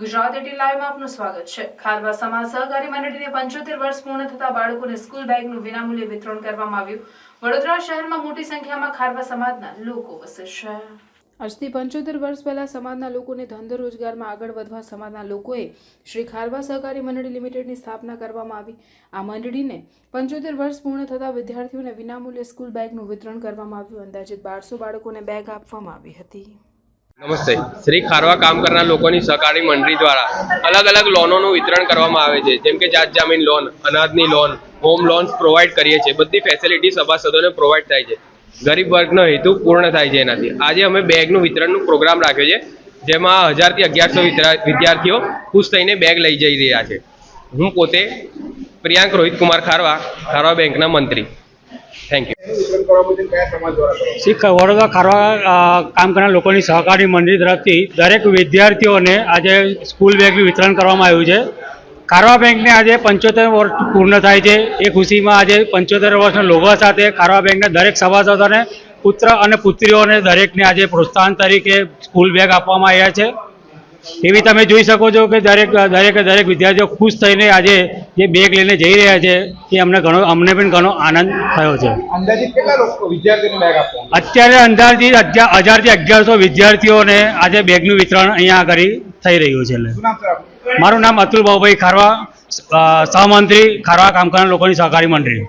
Gujarat at લાઈવમાં આપનું સ્વાગત છે. ખારવા સમાજ સહકારી મંડળીને પંચોતેર વર્ષ પૂર્ણ થતા બાળકોને સ્કૂલ બેગનું વિનામૂલ્યે વિતરણ કરવામાં આવ્યું. વડોદરા શહેરમાં મોટી સંખ્યામાં ખારવા સમાજના લોકો વસે છે. આજથી પંચોતેર વર્ષ પહેલા સમાજના લોકોને ધંધો રોજગારમાં આગળ વધવા સમાજના લોકોએ શ્રી ખારવા સહકારી મંડળી લિમિટેડની સ્થાપના કરવામાં આવી. આ મંડળીને પંચોતેર વર્ષ પૂર્ણ થતાં વિદ્યાર્થીઓને વિનામૂલ્યે સ્કૂલ બેગનું વિતરણ કરવામાં આવ્યું. અંદાજિત બારસો બાળકોને બેગ આપવામાં આવી હતી. નમસ્તે. શ્રી ખારવા કામ કરનાર લોકોની સહકારી મંડળી દ્વારા અલગ અલગ લોનોનું વિતરણ કરવામાં આવે છે. જેમ કે જાત જામીન લોન, અનાજની લોન, હોમ લોન્સ પ્રોવાઈડ કરીએ છીએ. બધી ફેસિલિટી સભાસદોને પ્રોવાઈડ થાય છે. ગરીબ વર્ગનો હેતુ પૂર્ણ થાય છે એનાથી. આજે અમે બેગનું વિતરણનું પ્રોગ્રામ રાખ્યો છે, જેમાં હજારથી અગિયારસો વિદ્યાર્થીઓ ખુશ થઈને બેગ લઈ જઈ રહ્યા છે. હું પોતે પ્રિયાંક રોહિત કુમાર ખારવા ખારવા બેંકના મંત્રી. થેન્ક યુ શીખ વડોદરા ખારવા કામ કરનાર લોકોની સહકારી મંડળી તરફથી દરેક વિદ્યાર્થીઓને આજે સ્કૂલ બેગનું વિતરણ કરવામાં આવ્યું છે. ખારવા બેંકને આજે પંચોતેર વર્ષ પૂર્ણ થાય છે. એ ખુશીમાં આજે પંચોતેર વર્ષના લોગો સાથે ખારવા બેંકના દરેક સભાસદોને પુત્ર અને પુત્રીઓને દરેકને આજે પ્રોત્સાહન તરીકે સ્કૂલ બેગ આપવામાં આવ્યા છે. એવી તમે જોઈ શકો છો કે દરેક દરેક દરેક વિદ્યાર્થીઓ ખુશ થઈને આજે જે બેગ લઈને જઈ રહ્યા છે એ અમને ઘણો અમને પણ ઘણો આનંદ થયો છે. અંદાજિત અત્યારે અંદાજથી અગિયાર હજારથી અગિયારસો વિદ્યાર્થીઓને આજે બેગનું વિતરણ અહીંયા આગળ થઈ રહ્યું છે એટલે? મારું નામ અતુલ બાબુભાઈ ખારવા સહમંત્રી ખારવા કામ કરનાર લોકોની સહકારી મંડળી.